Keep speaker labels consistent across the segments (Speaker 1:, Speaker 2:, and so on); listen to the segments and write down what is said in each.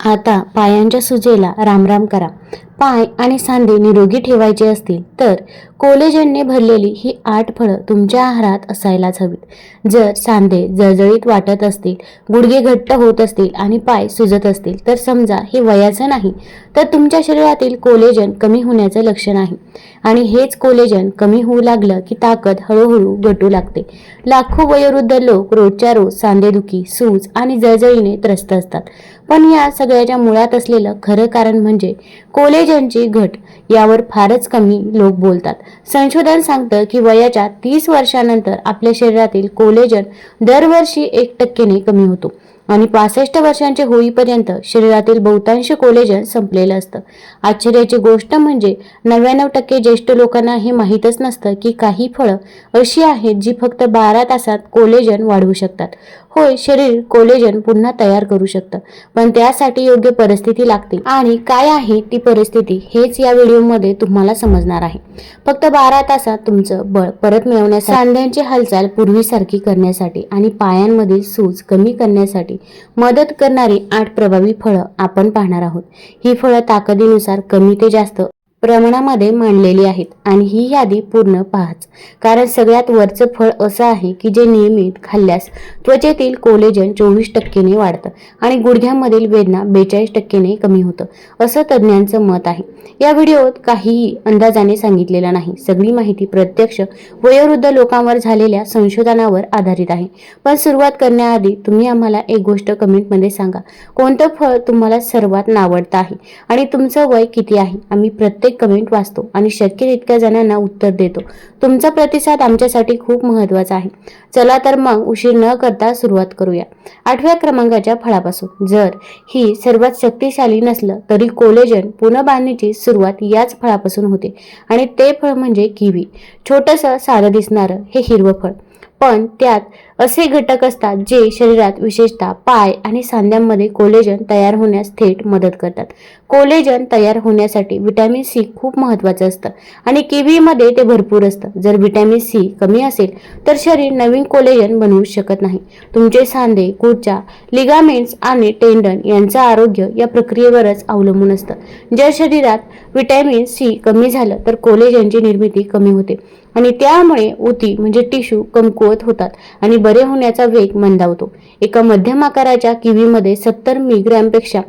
Speaker 1: आता पायांच्या सुजेला रामराम करा. पाय आणि सांधे निरोगी ठेवायचे असतील तर कोलेजनने भरलेली ही आठ फळं तुमच्या आहारात असायलाच हवीत. जर सांधे जळजळीत वाटत असतील गुडघे घट्ट होत असतील आणि पाय सुजत असतील तर समजा हे वयाचं नाही तर तुमच्या शरीरातील कोलेजन कमी होण्याचं लक्षण आहे. आणि हेच कोलेजन कमी होऊ लागलं की ताकद हळूहळू घटू लागते. लाखो वयोवृद्ध लोक रोजच्या रोज सांधेदुखी सूज आणि जळजळीने त्रस्त असतात. पण या सगळ्याच्या मुळात असलेलं खरं कारण म्हणजे कोलेजनची घट. यावर फारच कमी लोक बोलतात. संशोधन सांगतं की वयाच्या तीस वर्षानंतर आपल्या शरीरातील कोलेजन दरवर्षी एक टक्केने कमी होतो. आणि पासष्ट वर्षांचे होईपर्यंत शरीरातील बहुतांश कोलेजन संपलेलं असतं. आश्चर्याची गोष्ट म्हणजे नव्याण्णव टक्के ज्येष्ठ लोकांना हे माहीतच नसतं की काही फळं अशी आहेत जी फक्त बारा तासात कोलेजन वाढवू शकतात. होय शरीर कोलेजन पुन्हा तयार करू शकतं. पण त्यासाठी योग्य परिस्थिती लागते. आणि काय आहे ती परिस्थिती हेच या व्हिडिओमध्ये तुम्हाला समजणार आहे. फक्त बारा तासात तुमचं बळ परत मिळवण्यासाठी सांध्यांची हालचाल पूर्वीसारखी करण्यासाठी आणि पायांमधील सूज कमी करण्यासाठी मदत करणारी आठ प्रभावी फळं आपण पाहणार आहोत. ही फळं ताकदीनुसार कमी ते जास्त प्रमाणामध्ये मांडलेली आहेत. आणि ही यादी पूर्ण पाहाच. कारण सगळ्यात वरचं फळ असं आहे की जे नियमित खाल्ल्यास त्वचेतील कोलेजन चोवीस टक्केने वाढतं आणि गुडघ्यामधील वेदना बेचाळीस टक्केने कमी होतं. असं तज्ज्ञांचं मत आहे. या व्हिडिओत काहीही अंदाजाने सांगितलेलं नाही. सगळी माहिती प्रत्यक्ष वयोवृद्ध लोकांवर झालेल्या संशोधनावर आधारित आहे. पण सुरुवात करण्याआधी तुम्ही आम्हाला एक गोष्ट कमेंटमध्ये सांगा. कोणतं फळ तुम्हाला सर्वात नावडतं आहे? आणि तुमचं वय किती आहे? आम्ही प्रत्येक कमेंट वाचतो आणि शक्य तितक्या जणांना उत्तर देतो. तुमचा प्रतिसाद आमच्यासाठी खूप महत्त्वाचा आहे. चला तर मग उशीर न करता सुरुवात करूया. आठव्या क्रमांकाच्या फळापासून. जर ही सर्वात शक्तिशाली नसलं तरी कोलेजन पुनर्बांधणीची सुरुवात याच फळापासून होते. आणि ते फळ म्हणजे किवी. छोटंसं साधं दिसणारं हे हिरवं फळ. पण त्यात असे घटक असतात जे शरीरात विशेषतः पाय आणि सांध्यांमध्ये कोलेजन तयार होण्यास थेट मदत करतात. कोलेजन तयार होण्यासाठी व्हिटॅमिन सी खूप महत्त्वाचं असतं आणि किवीमध्ये ते भरपूर असतं. जर व्हिटॅमिन सी कमी असेल तर शरीर नवीन कोलेजन बनवू शकत नाही. तुमचे सांधे कुडच्या लिगामेंट्स आणि टेंडन यांचं आरोग्य या प्रक्रियेवरच अवलंबून असतं. जर शरीरात व्हिटॅमिन सी कमी झालं तर कोलेजनची निर्मिती कमी होते. आणि त्यामुळे उती म्हणजे टिश्यू कमकुवत होतात आणि बरे होण्याचा वेग मंदावतो. एका मध्यम आकाराच्या किवीमध्ये सत्तर मिलीग्रॅमपेक्षा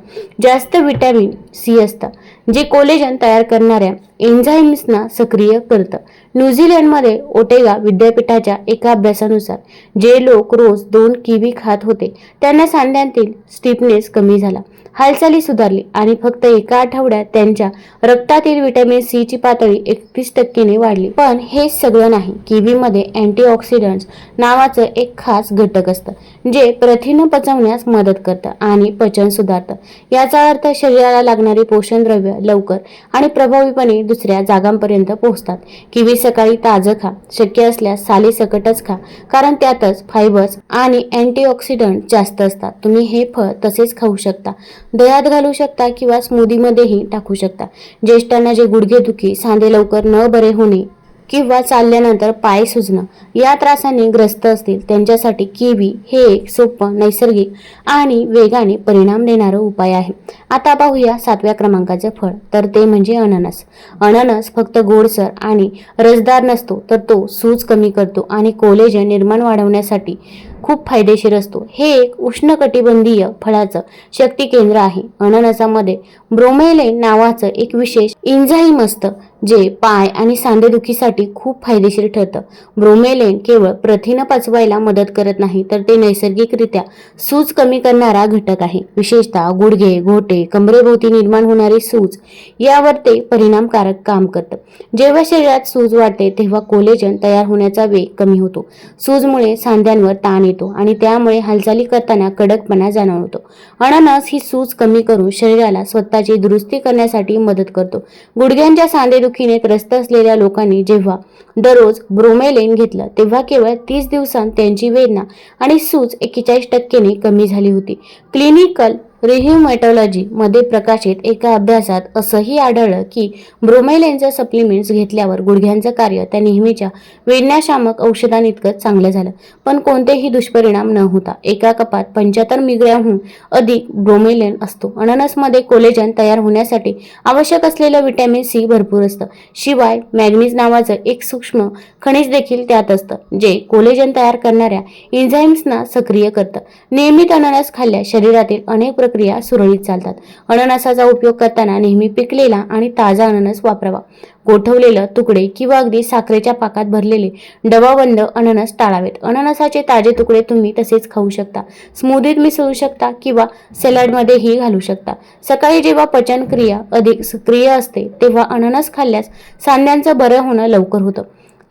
Speaker 1: जास्त विटॅमिन सी असतं जे कोलेजन तयार करणाऱ्या एन्झाईम्सना सक्रिय करतं. न्यूझीलंडमध्ये ओटेगा विद्यापीठाच्या एका अभ्यासानुसार जे लोक रोज दोन किवी खात होते त्यांना सांध्यांतील स्टिफनेस कमी झाला. हालचाली सुधारली आणि फक्त एका आठवड्यात त्यांच्या रक्तातील विटॅमिन सी ची पातळी एकतीस टक्केने वाढली. पण हे सगळं नाही. किवीमध्ये अँटीऑक्सिडंट्स नावाचं एक खास घटक असतं जे प्रथिनं पचवण्यास मदत करतं आणि पचन सुधारतं. याचा अर्थ शरीराला लागणारी पोषण द्रव्य लवकर आणि प्रभावीपणे दुसऱ्या जागांपर्यंत पोहोचतात. किवी सकाळी ताजं खा शक्य असल्यास साली सकटच खा कारण त्यातच फायबर्स आणि अँटीऑक्सिडंट जास्त असतात. तुम्ही हे फळ तसेच खाऊ शकता. दह्यात घालू शकता किंवा स्मूदीमध्येही टाकू शकता. ज्येष्ठांना जे गुडघेदुखी सांधे लवकर न बरे होणे किंवा चालल्यानंतर पाय सुजणं या त्रासाने ग्रस्त असतील त्यांच्यासाठी किवी हे एक सोपं नैसर्गिक आणि वेगाने परिणाम देणारं उपाय आहे. आता पाहूया सातव्या क्रमांकाचं फळ. तर ते म्हणजे अननस. अननस फक्त गोडसर आणि रसदार नसतो तर तो सूज कमी करतो आणि कोलेजन निर्माण वाढवण्यासाठी खूप फायदेशीर असतो. हे एक उष्णकटिबंधीय फळाचं शक्ती केंद्र आहे. अननसामध्ये ब्रोमेलेन नावाचं एक विशेष इन्झाईम असतं जे पाय आणि सांधेदुखीसाठी खूप फायदेशीर ठरतं. ब्रोमेलेन केवळ प्रथिनं पचवायला मदत करत नाही तर ते नैसर्गिकरित्या सूज कमी करणारा घटक आहे. विशेषतः गुडघे घोटे कमरेभोवती निर्माण होणारी सूज यावर ते परिणामकारक काम करतं. जेव्हा शरीरात सूज वाढते तेव्हा कोलेजन तयार होण्याचा वेग कमी होतो. सूजमुळे सांध्यांवर ताण येतो आणि त्यामुळे हालचाली करताना कडकपणा जाणवतो. अननस ही सूज कमी करून शरीराला स्वतःची दुरुस्ती करण्यासाठी मदत करतो. गुडघ्यांच्या सांधेदुखीने त्रस्त असलेल्या लोकांनी जेव्हा दररोज ब्रोमेलेन घेतलं तेव्हा केवळ तीस दिवसांत त्यांची वेदना आणि सूज एक्केचाळीस टक्केने कमी झाली होती. क्लिनिकल रिह्युमॅटॉलॉजी मध्ये प्रकाशित एका अभ्यासात असंही आढळलं की ब्रोमेलेनचं सप्लिमेंट्स घेतल्यावर गुडघ्यांचं कार्य त्या नेहमीच्या वेदनाशामक औषधांइतकंच चांगलं झालं. पण कोणतेही दुष्परिणाम न होता एका कपात पंच्याहत्तर मिग्रॅमहून अधिक ब्रोमेलेन असतो. अननसमध्ये कोलेजन तयार होण्यासाठी आवश्यक असलेलं व्हिटॅमिन सी भरपूर असतं. शिवाय मॅग्नीज नावाचं एक सूक्ष्म खनिज देखील त्यात असतं जे कोलेजन तयार करणाऱ्या एन्झाईम्सना सक्रिय करतं. नियमित अननस खाल्ल्या शरीरातील अनेक प्रक्रिया सुरळीत चालतात. अननसाचा उपयोग करताना नेहमी पिकलेला आणि ताजा अननस वापरावा. गोठवलेलं तुकडे किंवा अगदी साखरेच्या पाकात भरलेले डबाबंद अननस टाळावेत. अननसाचे ताजे तुकडे तुम्ही तसेच खाऊ शकता. स्मूदीत मिसळू शकता किंवा सॅलडमध्येही घालू शकता. सकाळी जेव्हा पचनक्रिया अधिक सक्रिय असते तेव्हा अननस खाल्ल्यास सांध्यांचं बरं होणं लवकर होतं.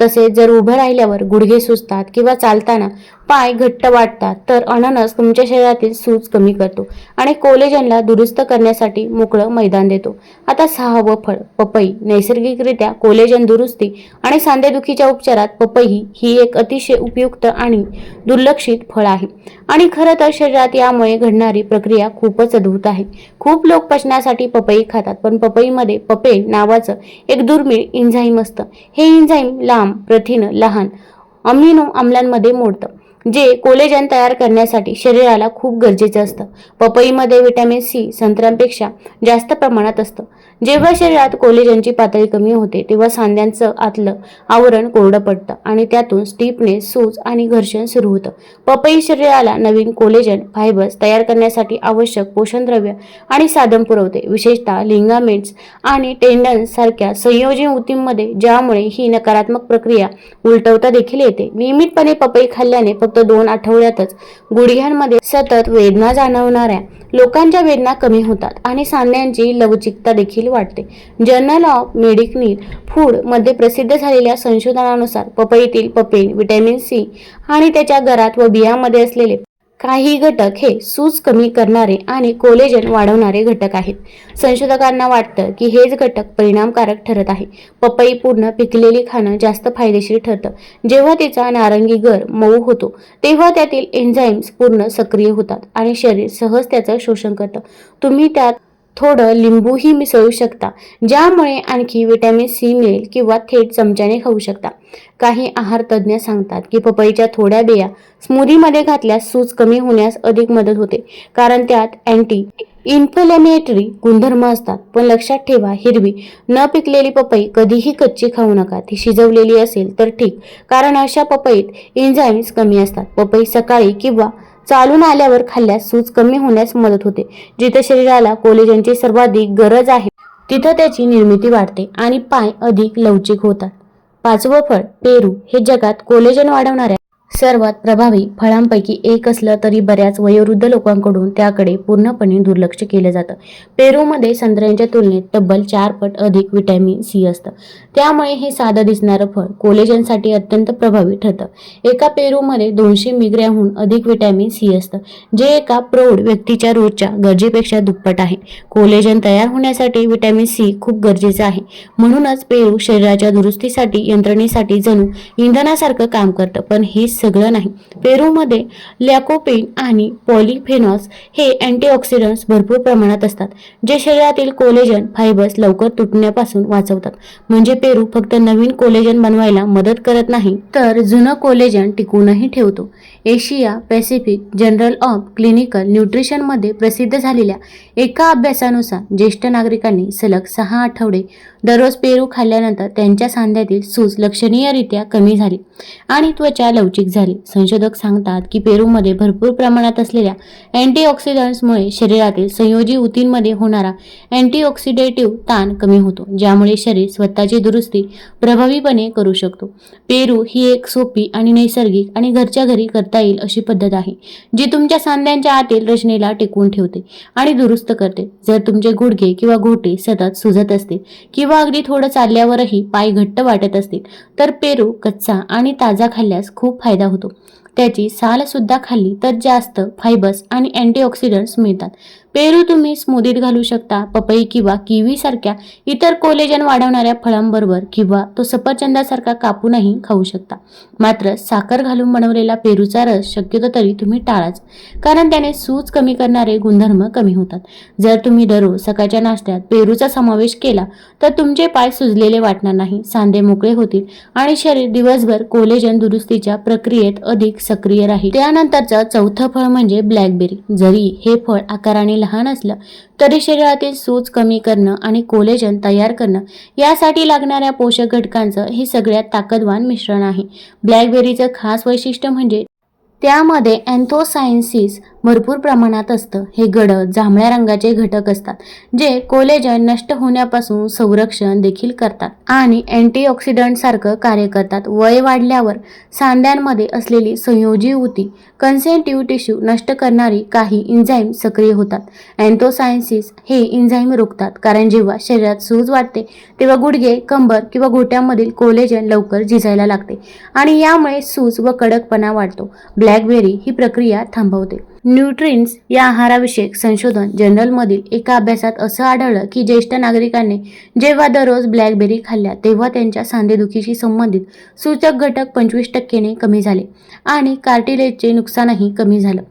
Speaker 1: तसेच जर उभं राहिल्यावर गुडघे सुचतात किंवा चालताना पाय घट्ट वाटतात. तर अननस तुमच्या शरीरातील सूज कमी करतो आणि कोलेजनला दुरुस्त करण्यासाठी मोकळं मैदान देतो. आता सहावं फळ पपई. नैसर्गिकरित्या कोलेजन दुरुस्ती आणि सांधेदुखीच्या उपचारात पपई ही एक अतिशय उपयुक्त आणि दुर्लक्षित फळ आहे. आणि खरं तर शरीरात यामुळे घडणारी प्रक्रिया खूपच अद्भुत आहे. खूप लोक पचनासाठी पपई खातात पण पपईमध्ये पपे नावाचं एक दुर्मिळ इन्झाईम असतं. हे इन्झाईम लांब प्रथिनं लहान अमिनो आम्लांमध्ये मोडतं. जे कोलेजन तयार करण्यासाठी शरीराला खूप गरजेचं असतं. पपईमध्ये व्हिटॅमिन सी संत्र्यांपेक्षा जास्त प्रमाणात असतं. जेव्हा शरीरात कोलेजनची पातळी कमी होते तेव्हा सांध्यांचं आतलं आवरण कोरडं पडतं आणि त्यातून स्टीपनेस सूज आणि घर्षण सुरू होतं. पपई शरीराला नवीन कोलेजन फायबर्स तयार करण्यासाठी आवश्यक पोषणद्रव्य आणि साधन पुरवते. विशेषतः लिंगामेंट्स आणि टेंडन्स सारख्या संयोजी ऊतींमध्ये ज्यामुळे ही नकारात्मक प्रक्रिया उलटवता देखील येते. नियमितपणे पपई खाल्ल्याने फक्त दोन आठवड्यातच गुडघ्यांमध्ये सतत वेदना जाणवणाऱ्या लोकांच्या वेदना कमी होतात आणि सांध्यांची लवचिकता देखील वाटते. जर्नल ऑफ मेडिकल फूडमध्ये प्रसिद्ध झालेल्या संशोधनानुसार पपईतील पपेन व्हिटॅमिन सी आणि त्याच्या घरात व बियामध्ये असलेले काही घटक हे सूज कमी करणारे आणि कोलेजन वाढवणारे घटक आहेत. संशोधकांना वाटतं की हेच घटक परिणामकारक ठरत आहे. पपई पूर्ण पिकलेली खाणं जास्त फायदेशीर ठरतं. जेव्हा तिचा नारंगी गर मऊ होतो तेव्हा त्यातील एन्झाईम्स पूर्ण सक्रिय होतात आणि शरीर सहज त्याचं शोषण करतं. तुम्ही त्यात थोडं लिंबूही मिसळू शकता ज्यामुळे आणखी विटॅमिन सी मिळेल किंवा थेट चमच्याने खाऊ शकता. काही आहार तज्ज्ञ सांगतात की पपईच्या थोड्या बिया स्मूदीमध्ये घातल्यास सूज कमी होण्यास अधिक मदत होते कारण त्यात अँटी इन्फ्लेमेटरी गुणधर्म असतात. पण लक्षात ठेवा हिरवी न पिकलेली पपई कधीही कच्ची खाऊ नका. ती शिजवलेली असेल तर ठीक कारण अशा पपईत एन्झाईम्स कमी असतात. पपई सकाळी किंवा चालून आल्यावर खाल्ल्यास सूज कमी होण्यास मदत होते जिथे शरीराला कोलेजनची सर्वाधिक गरज आहे. तिथं त्याची निर्मिती वाढते आणि पाय अधिक लवचिक होतात. पाचवं फळ पेरू हे जगात कोलेजन वाढवणाऱ्या सर्वात प्रभावी फळांपैकी एक असलं तरी बऱ्याच वयोवृद्ध लोकांकडून त्याकडे पूर्णपणे दुर्लक्ष केलं जातं. पेरूमध्ये संत्र्यांच्या तुलनेत तब्बल चार पट अधिक विटॅमिन सी असतं. त्यामुळे हे साधं दिसणारं फळ कोलेजनसाठी अत्यंत प्रभावी ठरतं. एका पेरूमध्ये दोनशे मिग्रॅहून अधिक विटॅमिन सी असतं जे एका प्रौढ व्यक्तीच्या रोजच्या गरजेपेक्षा दुप्पट आहे. कोलेजन तयार होण्यासाठी विटॅमिन सी खूप गरजेचं आहे. म्हणूनच पेरू शरीराच्या दुरुस्तीसाठी यंत्रणेसाठी जणू इंधनासारखं काम करतं पण हे सगळं नाही. पेरूमध्ये लॅकोपेन आणि पॉलिफेनॉल्स हे अँटीऑक्सिडंट्स भरपूर प्रमाणात असतात जे शरीरातील कोलेजन फायबर्स लवकर तुटण्यापासून वाचवतात. म्हणजे पेरू फक्त नवीन कोलेजन बनवायला मदत करत नाही तर जुनं कोलेजन टिकूनही ठेवतो. Asia Pacific journal of clinical न्यूट्रिशनमध्ये प्रसिद्ध झालेल्या एका अभ्यासानुसार ज्येष्ठ नागरिकांनी सलग सहा आठवडे दररोज पेरू खाल्ल्यानंतर त्यांच्या सांध्यातील सूज लक्षणीयरित्या कमी झाली आणि त्वचा लवचिक झाली. संशोधक सांगतात की पेरूमध्ये भरपूर प्रमाणात असलेल्या अँटीऑक्सिडंट्समुळे शरीरातील संयोजी ऊतींमध्ये होणारा अँटीऑक्सिडेटिव्ह ताण कमी होतो ज्यामुळे शरीर स्वतःची दुरुस्ती प्रभावीपणे करू शकतो. पेरू ही एक सोपी आणि नैसर्गिक आणि घरच्या घरी करता येईल अशी पद्धत आहे जी तुमच्या सांध्यांच्या आतील रचनेला टिकवून ठेवते आणि दुरुस्त करते. जर तुमचे गुडघे किंवा घोटे सतत सुजत असतील किंवा अगदी थोडं चालल्यावरही पाय घट्ट वाटत असतील तर पेरू कच्चा आणि ताजा खाल्ल्यास खूप फायदा होतो. त्याची साल सुद्धा खाल्ली तर जास्त फायबर्स आणि अँटीऑक्सिडंट्स मिळतात. पेरू तुम्ही स्मूदीत घालू शकता पपई किंवा किवी सारख्या इतर कोलेजन वाढवणाऱ्या फळांबरोबर किंवा तो सफरचंदासारखा कापूनही खाऊ शकता. मात्र साखर घालून बनवलेला पेरूचा रस शक्यतो तरी तुम्ही टाळाच कारण त्याने सूज कमी करणारे गुणधर्म कमी होतात. जर तुम्ही दररोज सकाळच्या नाश्त्यात पेरूचा समावेश केला तर तुमचे पाय सुजलेले वाटणार नाही सांधे मोकळे होतील आणि शरीर दिवसभर कोलेजन दुरुस्तीच्या प्रक्रियेत अधिक सक्रिय राहील. त्यानंतरचं चौथं फळ म्हणजे ब्लॅकबेरी. जरी हे फळ आकाराने लहान असलं तरी शरीरातील सूज कमी करणं आणि कोलेजन तयार करणं यासाठी लागणाऱ्या पोषक घटकांचं हे सगळ्यात ताकदवान मिश्रण आहे. ब्लॅकबेरीचं खास वैशिष्ट्य म्हणजे त्यामध्ये अँथोसायन्सिस भरपूर प्रमाणात असतं. हे गडद जांभळ्या रंगाचे घटक असतात जे कोलेजन नष्ट होण्यापासून संरक्षण देखील करतात आणि अँटीऑक्सिडंट सारखं कार्य करतात. वय वाढल्यावर सांध्यांमध्ये असलेली संयोजी ऊती कन्सेंटिव्ह टिश्यू नष्ट करणारी काही इंझाईम सक्रिय होतात. अँथोसायन्सिस हे इंझाईम रोखतात कारण जेव्हा शरीरात सूज वाटते तेव्हा गुडघे कंबर किंवा घोट्यामधील कोलेजन लवकर झिजायला लागते आणि यामुळे सूज व कडकपणा वाढतो. ब्लॅकबेरी ही प्रक्रिया थांबवते. न्यूट्रिन्स या आहाराविषयक संशोधन जर्नलमधील एका अभ्यासात असं आढळलं की ज्येष्ठ नागरिकांनी जेव्हा दररोज ब्लॅकबेरी खाल्ल्या तेव्हा त्यांच्या सांधेदुखीशी संबंधित सूचक घटक पंचवीस टक्केने कमी झाले आणि कार्टिलेजचे नुकसानही कमी झालं.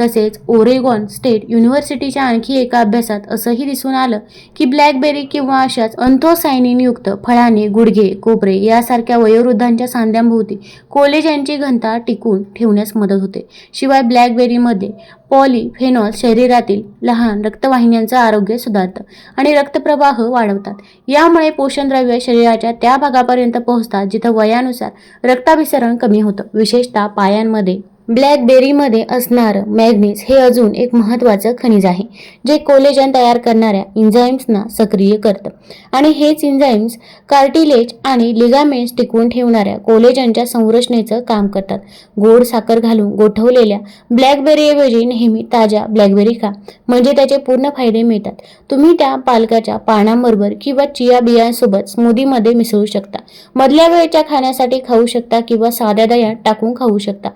Speaker 1: तसेच ओरेगॉन स्टेट युनिव्हर्सिटीच्या आणखी एका अभ्यासात असंही दिसून आलं की ब्लॅकबेरी किंवा अशाच अंथोसायनिनयुक्त फळाने गुडघे कोपरे यासारख्या वयोवृद्धांच्या सांध्यांभोवती कोलेजनची घनता टिकून ठेवण्यास मदत होते. शिवाय ब्लॅकबेरीमध्ये पॉलिफेनॉल शरीरातील लहान रक्तवाहिन्यांचं आरोग्य सुधारतं आणि रक्तप्रवाह वाढवतात. यामुळे पोषणद्रव्य शरीराच्या त्या भागापर्यंत पोहोचतात जिथं वयानुसार रक्ताभिसरण कमी होतं. विशेषतः पायांमध्ये ब्लॅकबेरीमध्ये असणारं मॅग्नीज हे अजून एक महत्त्वाचं खनिज आहे जे कोलेजन तयार करणाऱ्या इंझाईम्सना सक्रिय करतं. आणि हेच इन्झाईम्स कार्टिलेज आणि लिगामेंट्स टिकवून ठेवणाऱ्या कोलेजनच्या संरचनेचं काम करतात. गोड साखर घालून गोठवलेल्या ब्लॅकबेरीऐवजी नेहमी ताज्या ब्लॅकबेरी खा म्हणजे त्याचे पूर्ण फायदे मिळतात. तुम्ही त्या पालकाच्या पानांबरोबर किंवा चिया बियांसोबत स्मूदीमध्ये मिसळू शकता. मधल्या वेळेच्या खाण्यासाठी खाऊ शकता किंवा साध्या दह्यात टाकून खाऊ शकता.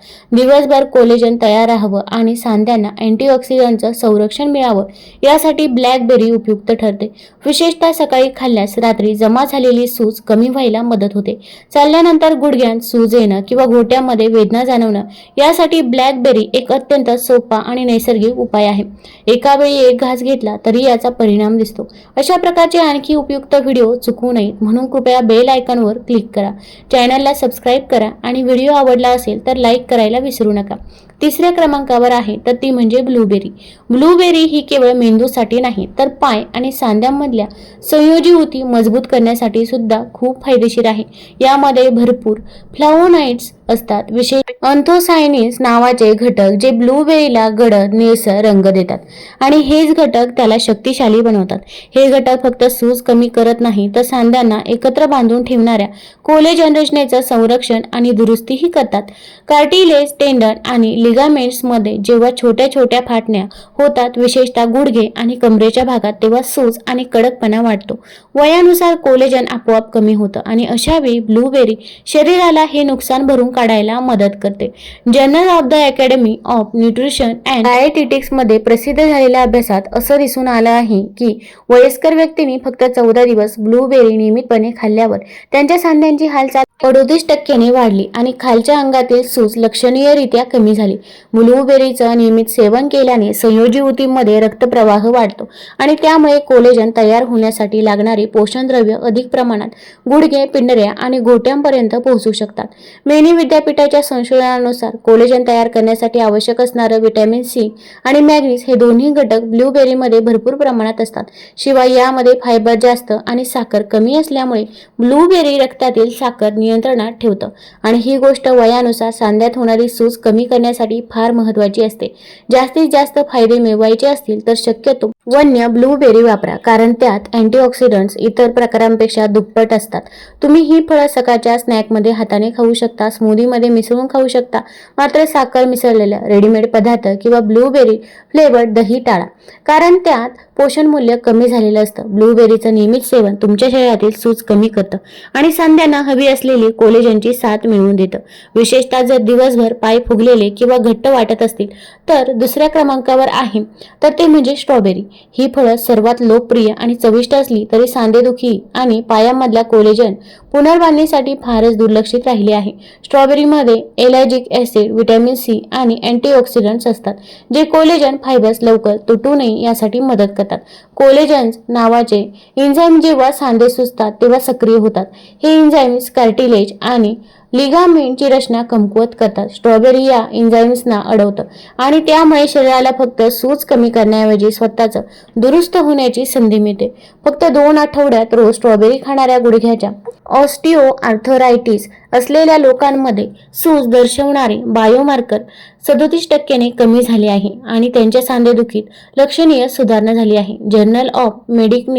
Speaker 1: दिवसभर कोलेजन तयार राहावं आणि सांध्यांना अँटीऑक्सिडंटचं संरक्षण मिळावं यासाठी ब्लॅकबेरी उपयुक्त ठरते. विशेषतः सकाळी खाल्ल्यास रात्री जमा झालेली सूज कमी व्हायला मदत होते. चालल्यानंतर गुडघ्यात सूज येणं किंवा घोट्यामध्ये वेदना जाणवणं यासाठी ब्लॅकबेरी एक अत्यंत सोपा आणि नैसर्गिक उपाय आहे. एका वेळी एक घास घेतला तरी याचा परिणाम दिसतो. अशा प्रकारचे आणखी उपयुक्त व्हिडिओ चुकू नयेत म्हणून कृपया बेल आयकॉनवर क्लिक करा. चॅनलला सबस्क्राईब करा आणि व्हिडिओ आवडला असेल तर लाईक करायला विसरू नका. तिसऱ्या क्रमांकावर आहे तर ती म्हणजे ब्लूबेरी. ब्लूबेरी ही केवळ मेंदूसाठी नाही तर पाय आणि सांध्यांमधल्या संयोजी होती मजबूत करण्यासाठी सुद्धा खूप फायदेशीर आहे. यामध्ये भरपूर फ्लावोनाइट्स असतात. विशेष अँथोसायनिन्स नावाचे घटक जे ब्लूबेरीला गडद निळसर रंग देतात. आणि हेच घटक त्याला शक्तिशाली बनवतात. हे घटक फक्त सूज कमी करत नाही तर सांध्यांना एकत्र बांधून ठेवणाऱ्या कोलेजन रचनेचं संरक्षण आणि दुरुस्तीही करतात. कार्टिलेज टेंडन आणि लिगामेंट्समध्ये जेव्हा छोट्या छोट्या फाटण्या होतात विशेषतः गुडघे आणि कमरेच्या भागात तेव्हा सूज आणि कडकपणा वाढतो. वयानुसार कोलेजन आपोआप कमी होतं आणि अशावेळी ब्लूबेरी शरीराला हे नुकसान भरून काढायला मदत करते. Journal of the academy of nutrition and डायटिटिक्समध्ये प्रसिद्ध झालेल्या अभ्यासात असं दिसून आलं आहे की वयस्कर व्यक्तींनी फक्त चौदा दिवस ब्लूबेरी नियमितपणे खाल्ल्यावर त्यांच्या सांध्यांची हालचाल अडोतीस टक्क्याने वाढली आणि खालच्या अंगातील सूज लक्षणीयरित्या कमी झाली. ब्लूबेरीचं नियमित सेवन केल्याने संयोजी ऊतीमध्ये रक्तप्रवाह वाढतो आणि त्यामुळे कोलेजन तयार होण्यासाठी लागणारी पोषणद्रव्य अधिक प्रमाणात गुडघे पिंडऱ्या आणि गोट्यांपर्यंत पोहोचू शकतात. मेनी विद्यापीठाच्या संशोधनानुसार कोलेजन तयार करण्यासाठी आवश्यक असणारं व्हिटॅमिन सी आणि मॅग्नीज हे दोन्ही घटक ब्लूबेरीमध्ये भरपूर प्रमाणात असतात. शिवाय यामध्ये फायबर जास्त आणि साखर कमी असल्यामुळे ब्लूबेरी रक्तातील साखर नियंत्रणात ठेवतं. आणि ही गोष्ट वयानुसार सांध्यात होणारी सूज कमी करण्यासाठी फार महत्त्वाची असते. जास्तीत जास्त फायदे मिळवायचे असतील तर शक्यतो वन्य ब्लूबेरी वापरा कारण त्यात अँटीऑक्सिडंट्स इतर प्रकारांपेक्षा दुप्पट असतात. तुम्ही ही फळं सकाळच्या स्नॅकमध्ये हाताने खाऊ शकता स्मूदीमध्ये मिसळून खाऊ शकता मात्र साखर मिसळलेल्या रेडीमेड पदार्थ किंवा ब्लूबेरी फ्लेवर्ड दही टाळा. कारण त्यात पोषण मूल्य कमी झालेलं असतं. ब्लूबेरीचं नियमित सेवन तुमच्या शरीरातील सूज कमी करतं आणि सांध्यांना हवी असलेली कोलेजनची साथ मिळवून देतं. विशेषतः जर दिवसभर पाय फुगलेले किंवा घट्ट वाटत असतील तर दुसऱ्या क्रमांकावर आहे. तर ते म्हणजे स्ट्रॉबेरी. ही फळं सर्वात लोकप्रिय आणि चविष्ट असली तरी सांधेदुखी आणि पायामधल्या कोलेजन पुनर्बांधणीसाठी फारच दुर्लक्षित राहिले आहे. स्ट्रॉबेरीमध्ये एलर्जिक ऍसिड व्हिटॅमिन सी आणि अँटीऑक्सिडंट्स असतात जे कोलेजन फायबर्स लवकर तुटू नये यासाठी मदत करतात. कोलेजन्स नावाचे एन्झाईम जेव्हा सांधे सुचतात तेव्हा सक्रिय होतात. हे एन्झाईम्स कार्टिलेज आणि लिगामेंटची रचना कमकुवत करतात. स्ट्रॉबेरी या एन्झाईम्सना अडवतं. आणि त्यामुळे शरीराला फक्त सूज कमी करण्याऐवजी स्वतःचं दुरुस्त होण्याची संधी मिळते. फक्त दोन आठवड्यात रोज स्ट्रॉबेरी खाणाऱ्या गुडघ्याच्या ऑस्टिओ आर्थरायटिस असलेल्या लोकांमध्ये सूज दर्शवणारे बायोमार्कर सदोतीस टक्क्याने कमी झाले आहे आणि त्यांच्या सांधेदुखीत लक्षणीय सुधारणा झाली आहे. जर्नल ऑफ मेडिकल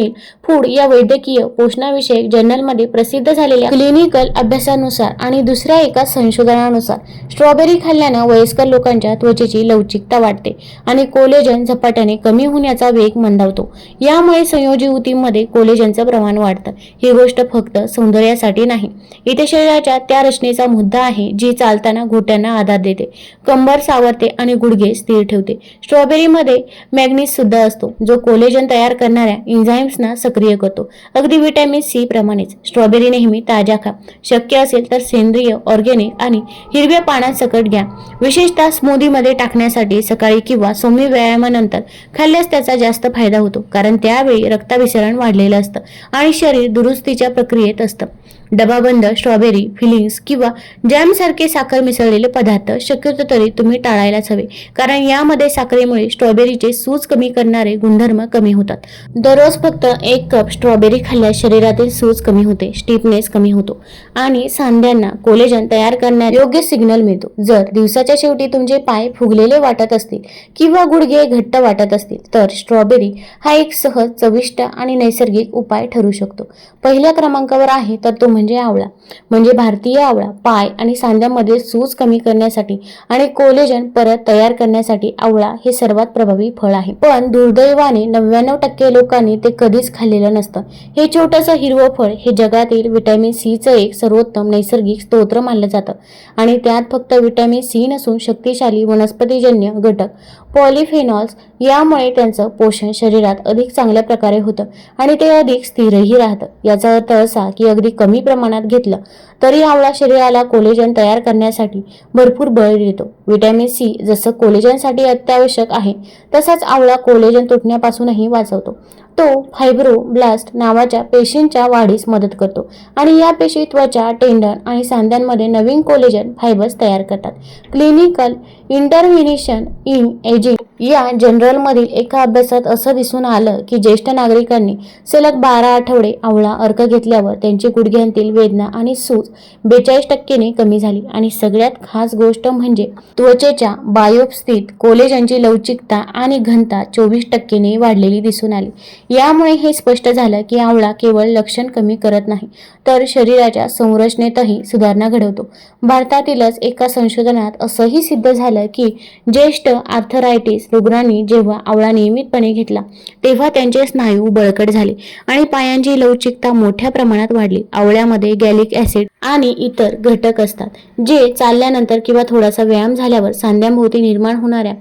Speaker 1: फूड या वैद्यकीय पोषणाविषयक जर्नलमध्ये प्रसिद्ध झालेल्या क्लिनिकल अभ्यासानुसार आणि दुसऱ्या एका संशोधनानुसार स्ट्रॉबेरी खाल्ल्यानं वयस्कर लोकांच्या त्वचेची लवचिकता वाढते आणि कोलेजन झपाट्याने कमी होण्याचा वेग मंदावतो. यामुळे संयोजी ऊतीमध्ये कोलेजनचं प्रमाण वाढतं. ही गोष्ट फक्त सौंदर्यासाठी नाही इथे शरीराच्या त्या रचनेचा मुद्दा आहे जी चालताना घोट्यांना आधार देते. कंबर सावरते आणि गुडघे स्थिर ठेवते. स्ट्रॉबेरीमध्ये मॅग्नीज सुद्धा असतो जो कोलेजन तयार करणाऱ्या एन्झाईम्सना सक्रिय करतो. अगदी व्हिटॅमिन सी प्रमाणेच. स्ट्रॉबेरी नेहमी ताज्या खा. शक्य असेल तर सेंद्रिय ऑर्गेनिक आणि हिरव्या पानांसकट घ्या. विशेषतः स्मूदीमध्ये टाकण्यासाठी सकाळी किंवा सौम्य व्यायामानंतर खाल्ल्यास त्याचा जास्त फायदा होतो. कारण त्यावेळी रक्ताभिसरण वाढलेलं असतं आणि शरीर दुरुस्तीच्या प्रक्रियेत असतं. डबाबंद स्ट्रॉबेरी फिलिंग्स किंवा जॅमसारखे साखर मिसळलेले पदार्थ शक्यतो तरी तुम्ही टाळायलाच हवे. कारण यामध्ये साखरेमुळे स्ट्रॉबेरीचे सूज कमी करणारे गुणधर्म कमी होतात. दररोज फक्त एक कप स्ट्रॉबेरी खाल्ल्यास शरीरातील सूज कमी होते स्टिफनेस कमी होतो आणि सांध्यांना कोलेजन तयार करण्यात योग्य सिग्नल मिळतो. जर दिवसाच्या शेवटी तुमचे पाय फुगलेले वाटत असतील किंवा गुडघे घट्ट वाटत असतील तर स्ट्रॉबेरी हा एक सहज चविष्ट आणि नैसर्गिक उपाय ठरू शकतो. पहिल्या क्रमांकावर आहे तर तुम्ही म्हणजे आवळा. म्हणजे भारतीय आवळा पाय आणि सांध्यामध्ये सूज कमी करण्यासाठी आणि कोलेजन परत तयार करण्यासाठी आवळा हे सर्वात प्रभावी फळ आहे. पण दुर्दैवाने नव्याण्णव टक्के लोकांनी ते कधीच खाल्लेलं नसतं. हे छोटंसं हिरवं फळ हे जगातील व्हिटॅमिन सीचं एक सर्वोत्तम नैसर्गिक स्तोत्र मानलं जातं. आणि त्यात फक्त व्हिटॅमिन सी नसून शक्तिशाली वनस्पतीजन्य घटक पॉलिफेनॉल्स यामुळे त्यांचं पोषण शरीरात अधिक चांगल्या प्रकारे होतं आणि ते अधिक स्थिरही राहतं. याचा अर्थ असा की अगदी कमी प्रमाणात घेतलं तरी आवळा शरीराला कोलेजन तयार करण्यासाठी भरपूर बळ देतो व्हिटॅमिन सी जसं कोलेजनसाठी अत्यावश्यक आहे तसाच आवळा कोलेजन तुटण्यापासूनही वाचवतो. तो फायब्रोब्लास्ट नावाच्या पेशींच्या वाढीस मदत करतो आणि या पेशी त्वचा टेंडन आणि सांध्यांमध्ये नवीन कोलेजन फायबर्स तयार करतात. क्लिनिकल इंटरव्हिनिशन इन एजिंग या जनरलमधील एका अभ्यासात असं दिसून आलं की ज्येष्ठ नागरिकांनी सलग बारा आठवडे आवळा अर्क घेतल्यावर त्यांची गुडघ्यांतील वेदना आणि सूज बेचाळीस टक्केने कमी झाली. आणि सगळ्यात खास गोष्ट म्हणजे त्वचेच्या बायोपस्थित कोलेजनची लवचिकता आणि घनता चोवीस टक्केने वाढलेली दिसून आली. यामुळे हे स्पष्ट झालं की आवळा केवळ लक्षण कमी करत नाही तर शरीराच्या संरचनेतही सुधारणा घडवतो. भारतातीलच एका संशोधनात असंही सिद्ध झालं की ज्येष्ठ आर्थरायटिस रुग्णांनी जेव्हा आवळा नियमितपणे घेतला तेव्हा त्यांचे स्नायू बळकट झाले आणि पायांची लवचिकता मोठ्या प्रमाणात वाढली. आवळ्यामध्ये गॅलिक ऍसिड आणि इतर घटक असतात जे चालल्यानंतर किंवा थोडासा व्यायाम झाल्यावर सांध्याभोवती निर्माण होणाऱ्या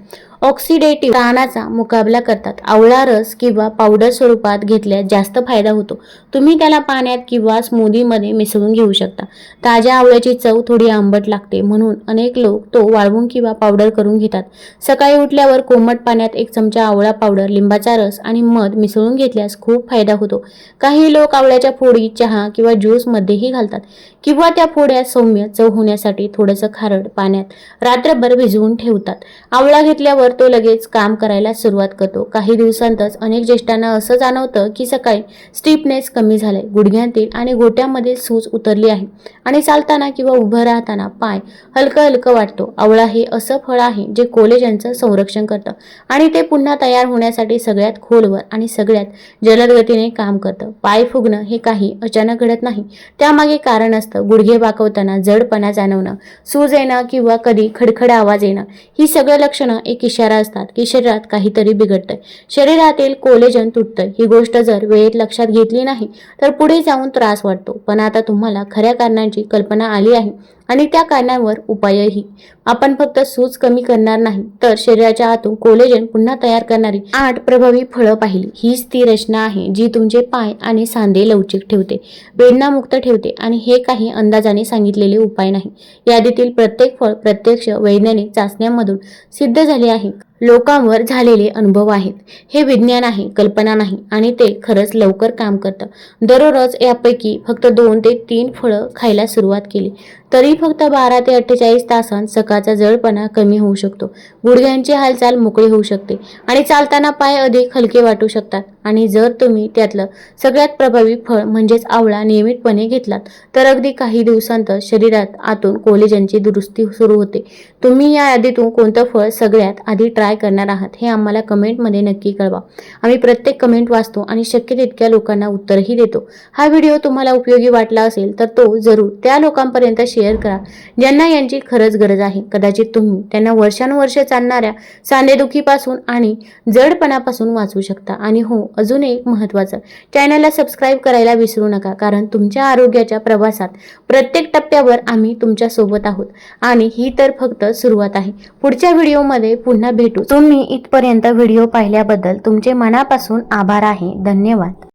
Speaker 1: ऑक्सिडेटिव्ह ताणाचा मुकाबला करतात. आवळा रस किंवा पावडर स्वरूपात घेतल्यास जास्त फायदा होतो. तुम्ही त्याला पाण्यात किंवा स्मूदीमध्ये मिसळून घेऊ शकता. ताज्या आवळ्याची चव थोडी आंबट लागते म्हणून अनेक लोक तो वाळवून किंवा पावडर करून घेतात. सकाळी उठल्यावर कोमट पाण्यात एक चमचा आवळा पावडर लिंबाचा रस आणि मध मिसळून घेतल्यास खूप फायदा होतो. काही लोक आवळ्याच्या फोडी चहा किंवा ज्यूसमध्येही घालतात किंवा त्या फोड्या सौम्य चव होण्यासाठी थोडंसं खारड पाण्यात रात्रभर भिजवून ठेवतात. आवळा घेतल्यावर तो लगेच काम करायला सुरुवात करतो. काही दिवसांतच अनेक ज्येष्ठांना असं जाणवतं की सकाळी स्टिफनेस कमी झालाय. गुडघ्यांतील आणि गोट्यामध्ये सूज उतरली आहे आणि चालताना किंवा उभं राहताना पाय हलकं हलकं वाटतो. आवळा हे असं फळ आहे जे कोलेजनचं संरक्षण करतं आणि ते पुन्हा तयार होण्यासाठी सगळ्यात खोलवर आणि सगळ्यात जलद गतीने काम करतं. पाय फुगणं हे काही अचानक घडत नाही. त्यामागे कारण असतं गुडघे वाकवताना जडपणा जाणवणं सूज येणं किंवा कधी खडखड आवाज येणं. ही सगळं लक्षणं एक इशारा असतात की शरीरात काहीतरी बिघडतंय. शरीरातील कोलेजन तुटतंय. ही गोष्ट जर वेळेत लक्षात घेतली नाही तर पुढे जाऊन त्रास वाटतो. पण आता तुम्हाला खऱ्या कारणांची कल्पना आली आहे. आणि त्या कारणांवर उपायही. आपण फक्त सूज कमी करणार नाही तर शरीराच्या आतून कोलेजन पुन्हा तयार करणारी आठ प्रभावी फळं पाहिली. हीच ती रचना आहे जी तुमचे पाय आणि सांधे लवचिक ठेवते वेदनामुक्त ठेवते आणि हे काही अंदाजाने सांगितलेले उपाय नाही. यादीतील प्रत्येक फळ प्रत्यक्ष वैज्ञानिक चाचण्यांमधून सिद्ध झाले आहे. लोकांवर झालेले अनुभव आहेत. हे विज्ञान आहे कल्पना नाही आणि ते खरंच लवकर काम करतं. दररोज यापैकी फक्त दोन ते तीन फळं खायला सुरुवात केली. तरी फक्त बारा ते अठ्ठेचाळीस तासांत सकाळचा जळपणा कमी होऊ शकतो. गुडघ्यांची हालचाल मोकळी होऊ शकते आणि चालताना पाय अधिक हलके वाटू शकतात. आणि जर तुम्ही त्यातलं सगळ्यात प्रभावी फळ म्हणजेच आवळा नियमितपणे घेतलात तर अगदी काही दिवसांत शरीरात आतून कोलेजनची दुरुस्ती सुरू होते. तुम्ही या यादीतून कोणतं फळ सगळ्यात आधी ट्राय करणार आहात हे आम्हाला कमेंटमध्ये नक्की कळवा. आम्ही प्रत्येक कमेंट वाचतो आणि शक्य तितक्या लोकांना उत्तरही देतो. हा व्हिडिओ तुम्हाला उपयोगी वाटला असेल तर तो जरूर त्या लोकांपर्यंत शेअर करा ज्यांना यांची खरंच गरज आहे. कदाचित तुम्ही त्यांना वर्षानुवर्ष चालणाऱ्या सांधेदुखीपासून आणि जडपणापासून वाचवू शकता. आणि हो अजून एक महत्त्वाचं. चॅनलला सबस्क्राईब करायला विसरू नका कारण तुमच्या आरोग्याच्या प्रवासात प्रत्येक टप्प्यावर आम्ही तुमच्यासोबत आहोत. आणि ही तर फक्त सुरुवात आहे. पुढच्या व्हिडिओमध्ये पुन्हा भेटू. तुम्ही इथपर्यंत व्हिडिओ पाहिल्याबद्दल तुमचे मनापासून आभार आहे. धन्यवाद.